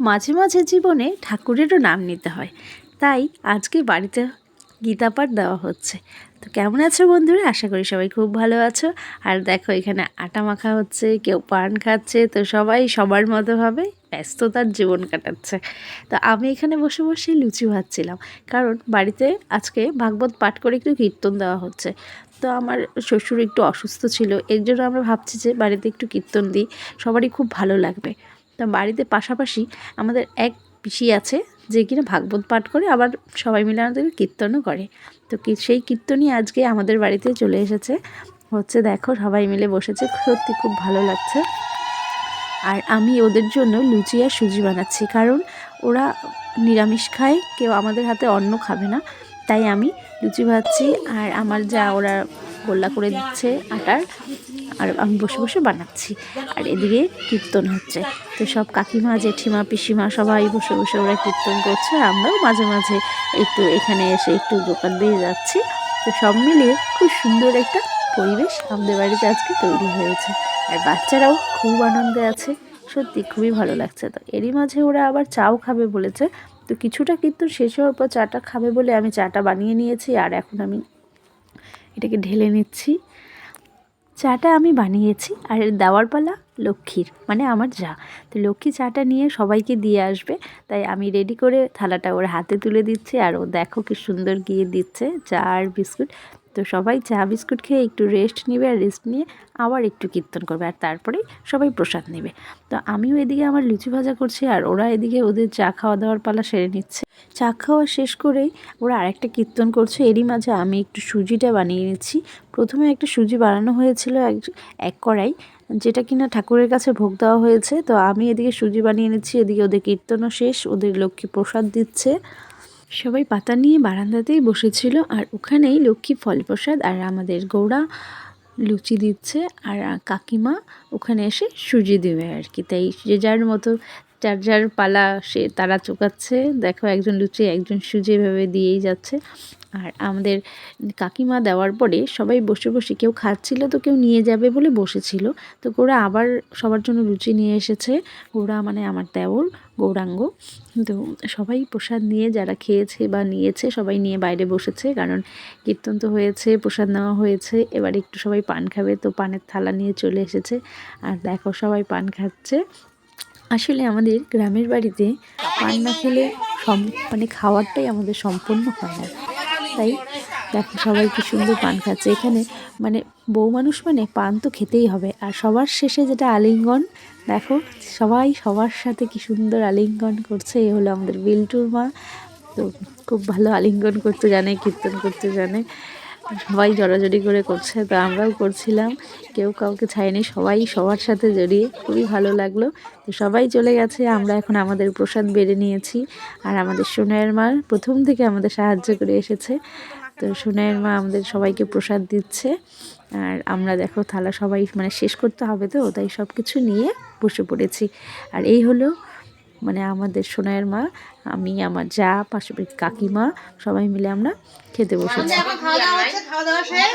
মাঝে মাঝে জীবনে ঠাকুরেরও নাম নিতে হয়। তাই আজকে বাড়িতে গীতা পাঠ দেওয়া হচ্ছে। তো কেমন আছো বন্ধুরা? আশা করি সবাই খুব ভালো আছো। আর দেখো, এখানে আটা মাখা হচ্ছে, কেউ পান খাচ্ছে, তো সবাই সবার মতোভাবে ব্যস্ততার জীবন কাটাচ্ছে। তো আমি এখানে বসে বসে লুচি ভাজছিলাম, কারণ বাড়িতে আজকে ভাগবত পাঠ করে একটু কীর্তন দেওয়া হচ্ছে। তো আমার শ্বশুর একটু অসুস্থ ছিল, এর জন্য আমরা ভাবছি যে বাড়িতে একটু কীর্তন দিই, সবারই খুব ভালো লাগবে। তো বাড়িতে পাশাপাশি আমাদের এক পিসি আছে যে কিনা ভাগবত পাঠ করে আবার সবাই মিলে আমাদের কীর্তনও করে। তো সেই কীর্তনই আজকে আমাদের বাড়িতে চলে এসেছে। হচ্ছে দেখো সবাই মিলে বসেছে, সত্যি খুব ভালো লাগছে। আর আমি ওদের জন্য লুচি আর সুজি বানাচ্ছি, কারণ ওরা নিরামিষ খায়, কেউ আমাদের হাতে অন্ন খাবে না। তাই আমি লুচি ভাজছি আর আমার যা ওরা গোল্লা করে দিচ্ছে আটার আর আমি বসে বসে বানাচ্ছি। আর এদিকে কীর্তন হচ্ছে। তো সব কাকিমা, জেঠিমা, পিসিমা সবাই বসে বসে ওরা কীর্তন করছে। আমরাও মাঝে মাঝে একটু এখানে এসে একটু দোকান দিয়ে যাচ্ছি। তো সব মিলিয়ে খুব সুন্দর একটা পরিবেশ আমাদের বাড়িতে আজকে তৈরি হয়েছে। আর বাচ্চারাও খুব আনন্দে আছে। সত্যি খুবই ভালো লাগছে। তো এরই মাঝে ওরা আবার চাও খাবে বলেছে। তো কিছুটা কিন্তু শেষ হওয়ার পর চাটা খাবে বলে আমি চাটা বানিয়ে নিয়েছি। আর এখন আমি এটাকে ঢেলে নিচ্ছি। চাটা আমি বানিয়েছি আর দেওয়ার পালা লক্ষ্মীর মানে আমার যা। তো লক্ষ্মী চাটা নিয়ে সবাইকে দিয়ে আসবে, তাই আমি রেডি করে থালাটা ওর হাতে তুলে দিচ্ছি আর ও দেখো কি সুন্দর গিয়ে দিচ্ছে, চা আর বিস্কুট। তো সবাই চা, বিস্কুট খেয়ে একটু রেস্ট নেবে আর রেস্ট নিয়ে আবার একটু কীর্তন করবে আর তারপরেই সবাই প্রসাদ নেবে। তো আমিও এদিকে আমার লুচি ভাজা করছি আর ওরা এদিকে ওদের চা খাওয়া দাওয়ার পালা সেরে নিচ্ছে। চা খাওয়া শেষ করেই ওরা আরেকটা কীর্তন করছে। এরই মাঝে আমি একটু সুজিটা বানিয়ে নিচ্ছি। প্রথমে একটা সুজি বানানো হয়েছিল এক এক কড়াই, যেটা কিনা ঠাকুরের কাছে ভোগ দেওয়া হয়েছে। তো আমি এদিকে সুজি বানিয়ে নিচ্ছি, এদিকে ওদের কীর্তনও শেষ, ওদের লক্ষ্মী প্রসাদ দিচ্ছে। সবাই পাতা নিয়ে বারান্দাতেই বসেছিল আর ওখানেই লক্ষ্মী ফলপ্রসাদ আর আমাদের গৌড়া লুচি দিচ্ছে আর কাকিমা ওখানে এসে সুজি দেবে আর কি। তাই যে যার মতো যার যার পালা সে তারা চোকাচ্ছে দেখো একজন লুচি একজন সুজি এভাবে দিয়েই যাচ্ছে। আর আমাদের কাকিমা দেওয়ার পরে সবাই বসে বসে কেউ খাচ্ছিল তো কেউ নিয়ে যাবে বলে বসেছিল। তো গোরা আবার সবার জন্য লুচি নিয়ে এসেছে। গোরা মানে আমার দেওর। গৌরাঙ্গ। তো সবাই প্রসাদ নিয়ে যারা খেয়েছে বা নিয়েছে, সবাই নিয়ে বাইরে বসেছে কারণ কীর্তন তো হয়েছে, প্রসাদ নেওয়া হয়েছে। এবার একটু সবাই পান খাবে, তো পানের থালা নিয়ে চলে এসেছে। আর দেখো সবাই পান খাচ্ছে। আসলে আমাদের গ্রামের বাড়িতে পান না খেলে মানে খাওয়ারটাই আমাদের সম্পূর্ণ হয় না। তাই দেখো সবাই কি সুন্দর পান খাচ্ছে। এখানে মানে বউ মানুষ মানে পান তো খেতেই হবে। আর সবার শেষে যেটা আলিঙ্গন, দেখো সবাই সবার সাথে কি সুন্দর আলিঙ্গন করছে। এ হলো আমাদের বিল্টুর মা। তো খুব ভালো আলিঙ্গন করতে জানে, কীর্তন করতে জানে। সবাই জড়াজড়ি করে করছে, তো আমরাও করছিলাম। কেউ কাউকে ছাইনি, সবাই সবার সাথে জড়িয়ে খুবই ভালো লাগল। তো সবাই চলে গেছে, আমরা এখন আমাদের প্রসাদ বেড়ে নিয়েছি। আর আমাদের সোনাইয়ের মার প্রথম থেকে আমাদের সাহায্য করে এসেছে। তো সোনাইয়ের মা আমাদের সবাইকে প্রসাদ দিচ্ছে। আর আমরা দেখো থালা সবাই মানে শেষ করতে হবে তো তাই সব কিছু নিয়ে বসে পড়েছি। আর এই হলো মানে আমাদের সোনাইয়ের মা আমি আমার যা পাশাপাশি কাকিমা সবাই মিলে আমরা খেতে বসেছি। এখন খাওয়া দাওয়া হচ্ছে খাওয়া দাওয়া শেষ।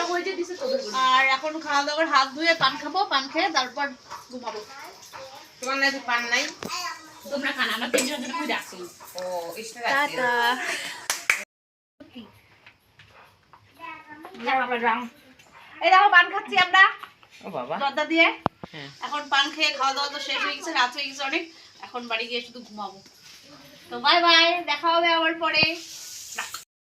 আর এখন খাওয়া দাওয়ার হাত ধুয়ে পান খাব পান খেয়ে তারপর ঘুমাবো। তোমার নাকি পান নাই? তোমরা খান আমরা তিনজন ও টাটা। এই দেখো পান খাচ্ছি আমরা। ও বাবা। দরজা দিয়ে। হ্যাঁ। এখন পান খেয়ে খাওয়া দাওয়া তো শেষ হয়ে গেছে রাত হয়ে গেছে অনেক। এখন বাড়ি গিয়ে শুধু ঘুমাবো। তো বাই বাই দেখা হবে আবার পরে।